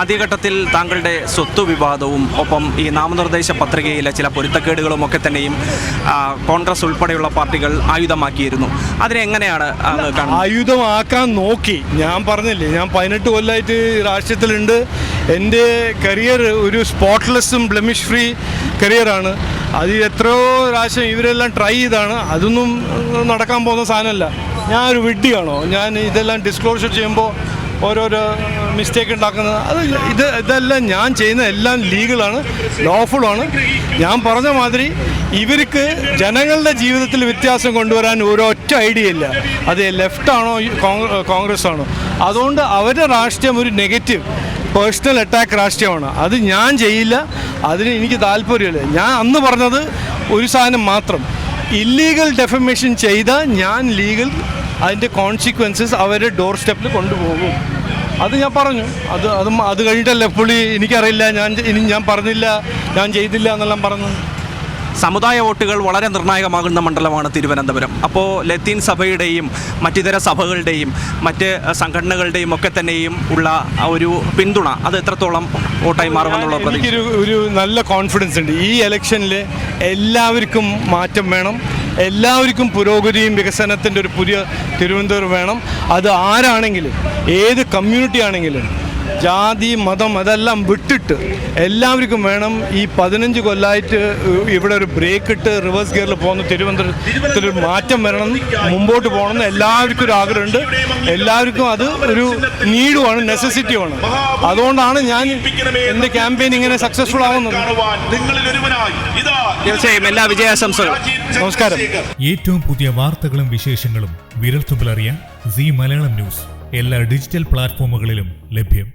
ആദ്യഘട്ടത്തിൽ താങ്കളുടെ സ്വത്ത് വിവാദവും ഒപ്പം ഈ നാമനിർദ്ദേശ പത്രികയിലെ ചില പൊരുത്തക്കേടുകളും ഒക്കെ തന്നെയും കോൺഗ്രസ് ഉൾപ്പെടെയുള്ള പാർട്ടികൾ ആയുധമാക്കിയിരുന്നു. അതിനെ എങ്ങനെയാണ് ആയുധമാക്കാൻ നോക്കി. ഞാൻ പറഞ്ഞില്ലേ ഞാൻ പതിനെട്ട് കൊല്ലമായിട്ട് രാഷ്ട്രീയത്തിലുണ്ട്. എന്റെ കരിയർ ഒരു സ്പോട്ട്ലെസ്സും ബ്ലെമിഷ് ഫ്രീ കരിയറാണ് അത് എത്രയോ പ്രാവശ്യം ഇവരെല്ലാം ട്രൈ ചെയ്താണ്. അതൊന്നും നടക്കാൻ പോകുന്ന സാധനമല്ല. ഞാനൊരു ഒരു വിഡ്ഢിയാണോ? ഞാൻ ഇതെല്ലാം ഡിസ്ക്ലോഷർ ചെയ്യുമ്പോൾ ഓരോരോ മിസ്റ്റേക്ക് ഉണ്ടാക്കുന്നത്. അത് ഇത് ഇതെല്ലാം ഞാൻ ചെയ്യുന്ന എല്ലാം ലീഗലാണ്. ലോഫുള്ളാണ് ഞാൻ പറഞ്ഞ മാതിരി ഇവർക്ക് ജനങ്ങളുടെ ജീവിതത്തിൽ വ്യത്യാസം കൊണ്ടുവരാൻ ഒരൊറ്റ ഐഡിയ ഇല്ല. അത് ലെഫ്റ്റ് ആണോ കോൺഗ്രസ് ആണോ? അതുകൊണ്ട് അവരുടെ രാഷ്ട്രീയം ഒരു നെഗറ്റീവ് പേഴ്സണൽ അറ്റാക്ക് രാഷ്ട്രീയമാണ്. അത് ഞാൻ ചെയ്യില്ല. അതിന് എനിക്ക് താല്പര്യമില്ല. ഞാൻ അന്ന് പറഞ്ഞത് ഒരു സാധനം മാത്രം. ഇല്ലീഗൽ ഡെഫമേഷൻ ചെയ്ത ഞാൻ ലീഗൽ അതിന്റെ കോൺസിക്വൻസസ് അവരുടെ ഡോർ സ്റ്റെപ്പിൽ കൊണ്ടുപോകും. അത് ഞാൻ പറഞ്ഞു. അത് അത് അത് കഴിഞ്ഞിട്ടല്ലേ പുള്ളി എനിക്കറിയില്ല ഞാൻ ഇനി ഞാൻ പറഞ്ഞില്ല ഞാൻ ചെയ്തില്ല എന്നെല്ലാം പറഞ്ഞു. സമുദായ വോട്ടുകൾ വളരെ നിർണായകമാകുന്ന മണ്ഡലമാണ് തിരുവനന്തപുരം. അപ്പോൾ ലത്തീൻ സഭയുടെയും മറ്റിതര സഭകളുടെയും മറ്റ് സംഘടനകളുടെയും ഒക്കെ തന്നെയും ഉള്ള ഒരു പിന്തുണ അത് എത്രത്തോളം വോട്ടായി മാറുമെന്നുള്ള എനിക്കൊരു ഒരു നല്ല കോൺഫിഡൻസ് ഉണ്ട്. ഈ ഇലക്ഷനിൽ എല്ലാവർക്കും മാറ്റം വേണം. എല്ലാവർക്കും പുരോഗതിയും വികസനത്തിന്റെ ഒരു പുതിയ തിരുവനന്തപുരം വേണം. അത് ആരാണെങ്കിലും ഏത് കമ്മ്യൂണിറ്റി ആണെങ്കിലും ജാതി മതം അതെല്ലാം വിട്ടിട്ട് എല്ലാവർക്കും വേണം ഈ പതിനഞ്ച് കൊല്ലമായിട്ട് ഇവിടെ ഒരു ബ്രേക്ക് ഇട്ട് റിവേഴ്സ് ഗിയറിൽ പോകുന്ന തിരുവനന്തപുരത്തിൽ ഒരു മാറ്റം വരണം മുമ്പോട്ട് പോകണം എല്ലാവർക്കും ഒരു ആഗ്രഹമുണ്ട്. എല്ലാവർക്കും അത് ഒരു നീഡുമാണ് നെസസിറ്റിയുമാണ് അതുകൊണ്ടാണ് ഞാൻ എന്റെ ക്യാമ്പയിൻ ഇങ്ങനെ സക്സസ്ഫുൾ ആവുന്നത്. നിങ്ങളിൽ ഒരുവനായി ഇതാ തീർച്ചയായും എല്ലാ വിജയാശംസകളും. നമസ്കാരം. ഏറ്റവും പുതിയ വാർത്തകളും വിശേഷങ്ങളും വിരൽത്തുമ്പിൽ അറിയാൻ സി മലയാളം ന്യൂസ് എല്ലാ ഡിജിറ്റൽ പ്ലാറ്റ്ഫോമുകളിലും ലഭ്യം.